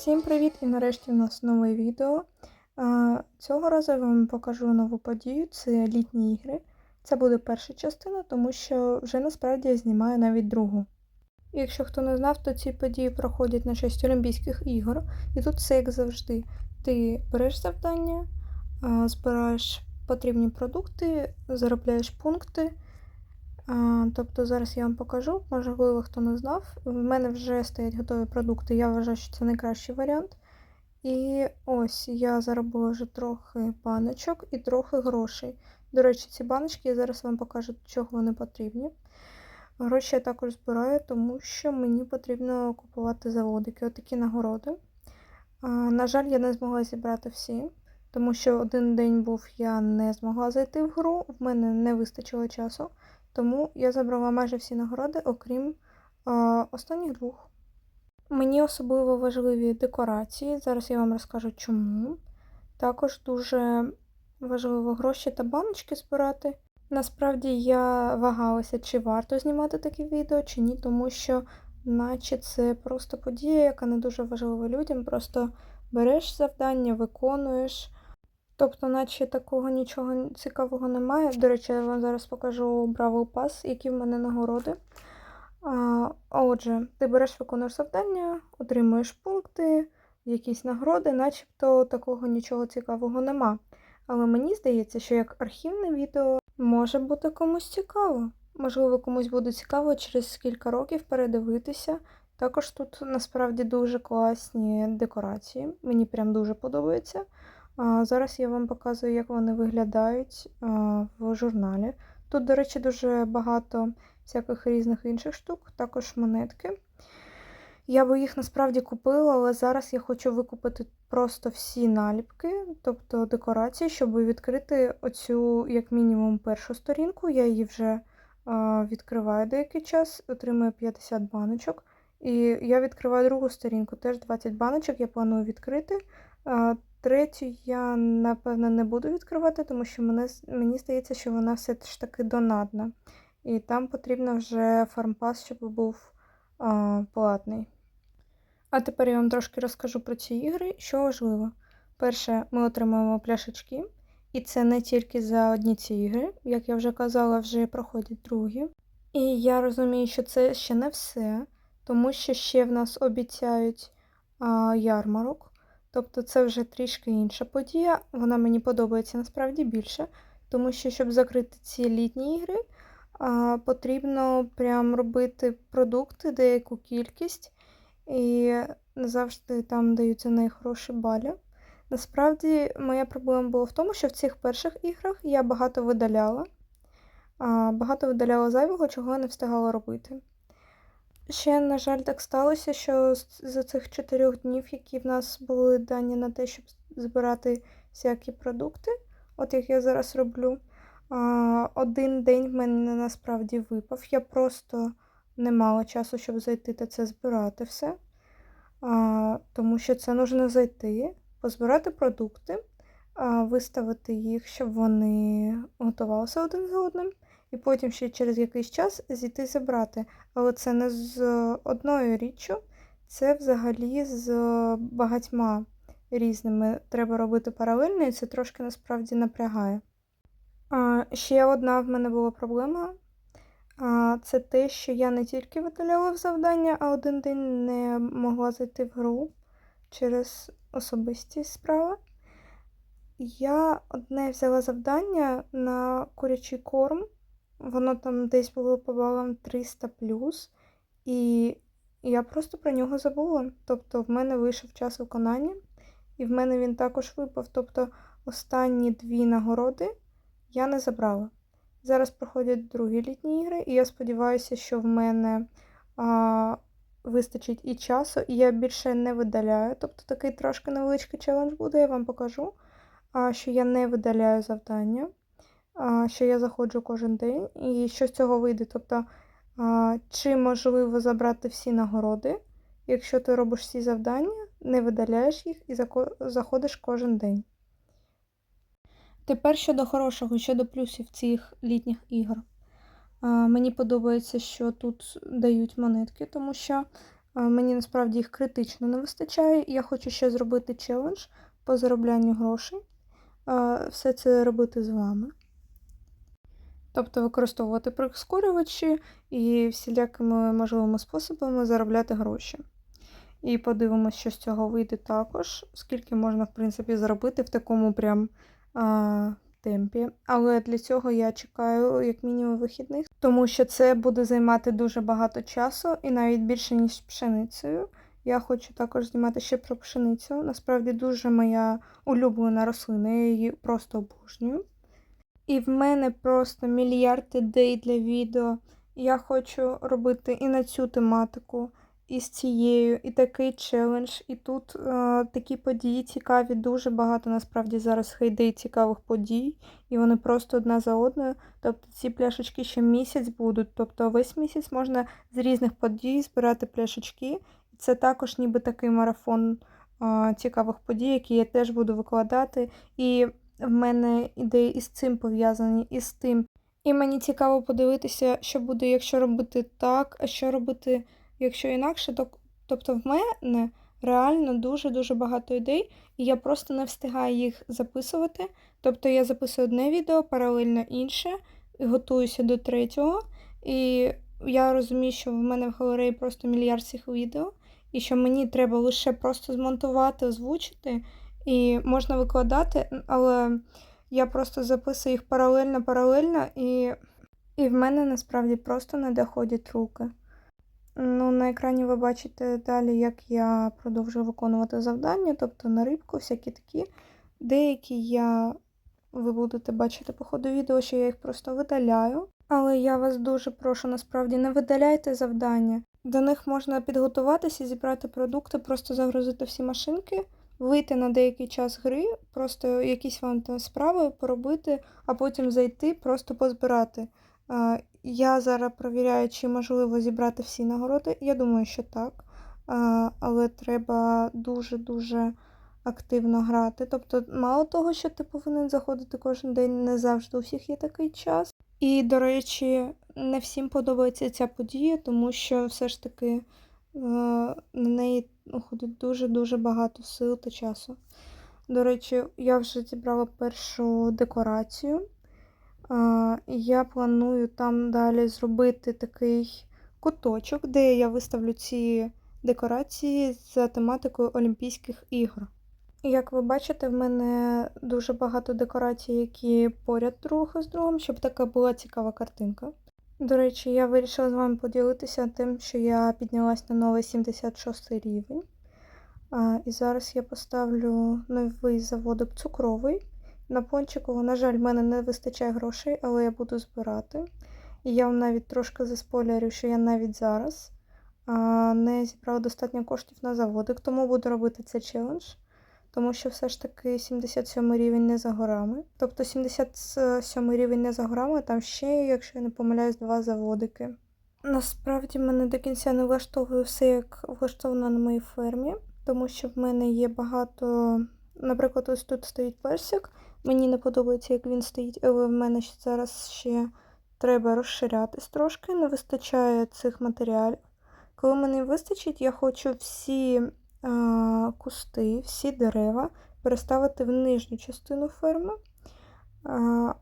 Всім привіт! І нарешті у нас нове відео. Цього разу я вам покажу нову подію. Це літні ігри. Це буде перша частина, тому що вже насправді я знімаю навіть другу. Якщо хто не знав, то ці події проходять на честь Олімпійських ігор. І тут все як завжди. Ти береш завдання, збираєш потрібні продукти, заробляєш пункти. Тобто зараз я вам покажу, можливо, хто не знав. В мене вже стоять готові продукти, я вважаю, що це найкращий варіант. І ось я заробила вже трохи баночок і трохи грошей. До речі, ці баночки я зараз вам покажу, чого вони потрібні. Гроші я також збираю, тому що мені потрібно купувати заводики, отакі нагороди. На жаль, я не змогла зібрати всі, тому що один день був, я не змогла зайти в гру, в мене не вистачило часу. Тому я забрала майже всі нагороди, окрім а, останніх двох. Мені особливо важливі декорації. Зараз я вам розкажу чому. Також дуже важливо гроші та баночки збирати. Насправді я вагалася, чи варто знімати такі відео, чи ні, тому що, наче це просто подія, яка не дуже важлива людям. Просто береш завдання, виконуєш. Тобто, наче такого нічого цікавого немає. До речі, я вам зараз покажу Бравл Пас, які в мене нагороди. А, Отже, ти береш виконуєш завдання, отримуєш пункти, якісь нагороди, начебто такого нічого цікавого нема. Але мені здається, що як архівне відео може бути комусь цікаво. Можливо, комусь буде цікаво через кілька років передивитися. Також тут насправді дуже класні декорації. Мені прям дуже подобається. Зараз я вам показую, як вони виглядають в журналі. Тут, до речі, дуже багато всяких різних інших штук, також монетки. Я би їх насправді купила, але зараз я хочу викупити просто всі наліпки, тобто декорації, щоб відкрити оцю, як мінімум, першу сторінку. Я її вже відкриваю деякий час, отримую 50 баночок. І я відкриваю другу сторінку, теж 20 баночок, я планую відкрити. Третю я, напевно, не буду відкривати, тому що мене, мені здається, що вона все ж таки донатна. І там потрібно вже фармпас, щоб був а, платний. А тепер я вам трошки розкажу про ці ігри, що важливо. Перше, ми отримуємо пляшечки, і це не тільки за одні ці ігри, як я вже казала, вже проходять другі. І я розумію, що це ще не все, тому що ще в нас обіцяють а, ярмарок. Тобто це вже трішки інша подія. Вона мені подобається насправді більше, тому що, щоб закрити ці літні ігри, потрібно прям робити продукти, деяку кількість, і не завжди там даються найхороші балі. Насправді, моя проблема була в тому, що в цих перших іграх я багато видаляла, багато видаляла зайвого, чого я не встигала робити. Ще, на жаль, так сталося, що за цих чотирьох днів, які в нас були дані на те, щоб збирати всякі продукти, от як я зараз роблю, один день в мене насправді випав. Я просто не мала часу, щоб зайти та це збирати все. Тому що це потрібно зайти, позбирати продукти, виставити їх, щоб вони готувалися один за одним і потім ще через якийсь час зійти забрати. Але це не з одною річчю, це взагалі з багатьма різними треба робити паралельно, і це трошки насправді напрягає. А, Ще одна в мене була проблема. А, Це те, що я не тільки видаляла в завдання, а один день не могла зайти в гру через особисті справи. Я одне взяла завдання на курячий корм. Воно там десь було по балам 300 плюс, і я просто про нього забула. Тобто, в мене вийшов час виконання, і в мене він також випав. Тобто, останні дві нагороди я не забрала. Зараз проходять другі літні ігри, і я сподіваюся, що в мене а, вистачить і часу, і я більше не видаляю. Тобто такий трошки невеличкий челендж буде, я вам покажу, а, що я не видаляю завдання що я заходжу кожен день, і що з цього вийде. Тобто, чи можливо забрати всі нагороди, якщо ти робиш всі завдання, не видаляєш їх і заходиш кожен день. Тепер щодо хорошого, щодо плюсів цих літніх ігор. Мені подобається, що тут дають монетки, тому що Мені насправді їх критично не вистачає, я хочу ще зробити челендж по зароблянню грошей. Все це робити з вами. Тобто використовувати прискорювачі і всілякими можливими способами заробляти гроші. І подивимося, що з цього вийде також, скільки можна, в принципі, заробити в такому прям а, темпі. Але для цього я чекаю, як мінімум, вихідних, тому що це буде займати дуже багато часу і навіть більше, ніж пшеницею. Я хочу також знімати ще про пшеницю. Насправді дуже моя улюблена рослина, я її просто обожнюю. І в мене просто мільярд ідей для відео. Я хочу робити і на цю тематику, і з цією, і такий челендж. І тут е, такі події цікаві, дуже багато насправді зараз хейдей цікавих подій, і вони просто одна за одною. Тобто ці пляшечки ще місяць будуть. Тобто весь місяць можна з різних подій збирати пляшечки. Це також ніби такий марафон е, цікавих подій, які я теж буду викладати. І в мене ідеї із цим пов'язані, і з тим. І мені цікаво подивитися, що буде, якщо робити так, а що робити, якщо інакше. Тобто в мене реально дуже-дуже багато ідей, і я просто не встигаю їх записувати. Тобто я записую одне відео, паралельно інше, готуюся до третього. І я розумію, що в мене в галереї просто мільярд цих відео, і що мені треба лише просто змонтувати, озвучити. І можна викладати, але я просто записую їх паралельно, паралельно, і і в мене насправді просто не доходять руки. Ну, На екрані ви бачите далі, як я продовжую виконувати завдання, тобто на рибку, всякі такі. Деякі я, ви будете бачити по ходу відео, що я їх просто видаляю. Але я вас дуже прошу, насправді, не видаляйте завдання. До них можна підготуватися, зібрати продукти, просто загрузити всі машинки вийти на деякий час гри, просто якісь вам там справи поробити, а потім зайти, просто позбирати. Я зараз провіряю, чи можливо зібрати всі нагороди. Я думаю, що так. Але треба дуже-дуже активно грати. Тобто, мало того, що ти повинен заходити кожен день, не завжди у всіх є такий час. І, до речі, не всім подобається ця подія, тому що все ж таки на неї уходить дуже-дуже багато сил та часу. До речі, я вже зібрала першу декорацію. Я планую там далі зробити такий куточок, де я виставлю ці декорації за тематикою Олімпійських ігор. Як ви бачите, в мене дуже багато декорацій, які поряд друг з другом, щоб така була цікава картинка. До речі, я вирішила з вами поділитися тим, що я піднялась на новий 76 рівень. А, І зараз я поставлю новий заводок цукровий. На пончику, на жаль, в мене не вистачає грошей, але я буду збирати. І я вам навіть трошки заспойлерю, що я навіть зараз а, не зібрала достатньо коштів на заводик, тому буду робити цей челендж тому що все ж таки 77 рівень не за горами. Тобто 77 рівень не за горами, там ще, якщо я не помиляюсь, два заводики. Насправді мене до кінця не влаштовує все, як влаштовано на моїй фермі, тому що в мене є багато. Наприклад, ось тут стоїть персик. Мені не подобається, як він стоїть, але в мене зараз ще треба розширятись трошки, не вистачає цих матеріалів. Коли мені вистачить, я хочу всі кусти, всі дерева переставити в нижню частину ферми,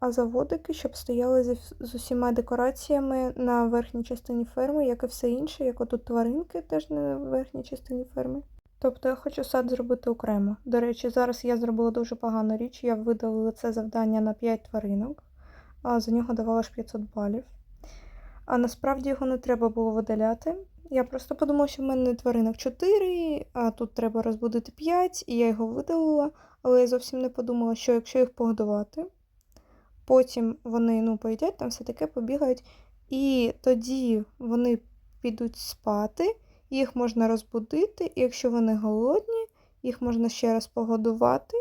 а заводики, щоб стояли з усіма декораціями на верхній частині ферми, як і все інше, як отут тваринки теж на верхній частині ферми. Тобто я хочу сад зробити окремо. До речі, зараз я зробила дуже погану річ, я видалила це завдання на 5 тваринок, а за нього давала ж 500 балів. А насправді його не треба було видаляти. Я просто подумала, що в мене тваринок 4, а тут треба розбудити 5, і я його видалила, але я зовсім не подумала, що якщо їх погодувати, потім вони ну, поїдять, там все таке побігають, і тоді вони підуть спати, їх можна розбудити, і якщо вони голодні, їх можна ще раз погодувати,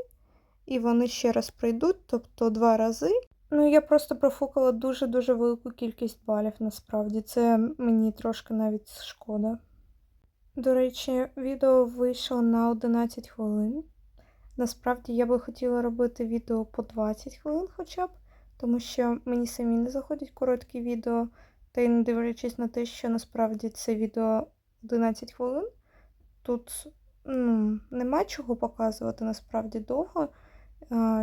і вони ще раз прийдуть, тобто два рази. Ну, я просто профукала дуже-дуже велику кількість балів, насправді. Це мені трошки навіть шкода. До речі, відео вийшло на 11 хвилин. Насправді я би хотіла робити відео по 20 хвилин хоча б, тому що мені самі не заходять короткі відео, та й не дивлячись на те, що насправді це відео 11 хвилин. Тут ну, нема чого показувати насправді довго,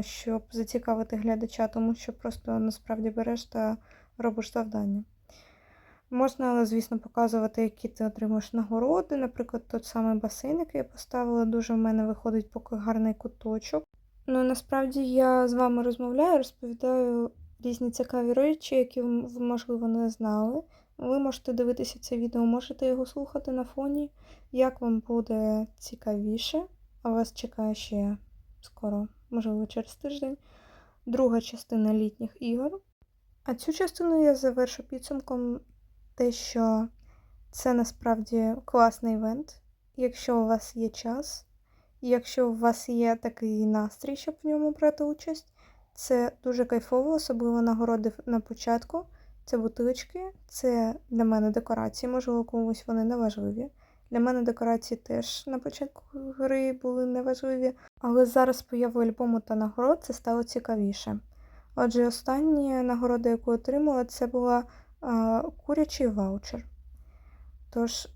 щоб зацікавити глядача, тому що просто насправді береш та робиш завдання. Можна, звісно, показувати, які ти отримуєш нагороди. Наприклад, той самий басейн, який я поставила, дуже в мене виходить поки гарний куточок. Ну, насправді я з вами розмовляю, розповідаю різні цікаві речі, які ви, можливо, не знали. Ви можете дивитися це відео, можете його слухати на фоні, як вам буде цікавіше, а вас чекає ще скоро, можливо, через тиждень, друга частина літніх ігор. А цю частину я завершу підсумком те, що це насправді класний івент, якщо у вас є час, якщо у вас є такий настрій, щоб в ньому брати участь. Це дуже кайфово, особливо нагороди на початку. Це бутилочки, це для мене декорації, можливо, комусь вони не важливі. Для мене декорації теж на початку гри були неважливі, але зараз з появою альбому та нагород це стало цікавіше. Отже, остання нагорода, яку отримала, це була а, курячий ваучер. Тож,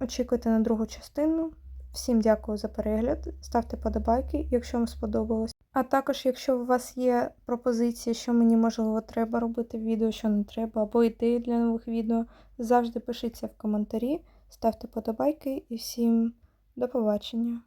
очікуйте на другу частину. Всім дякую за перегляд. Ставте подобайки, якщо вам сподобалось. А також, якщо у вас є пропозиції, що мені можливо треба робити відео, що не треба, або ідеї для нових відео, завжди пишіться в коментарі, ставте подобайки і всім до побачення.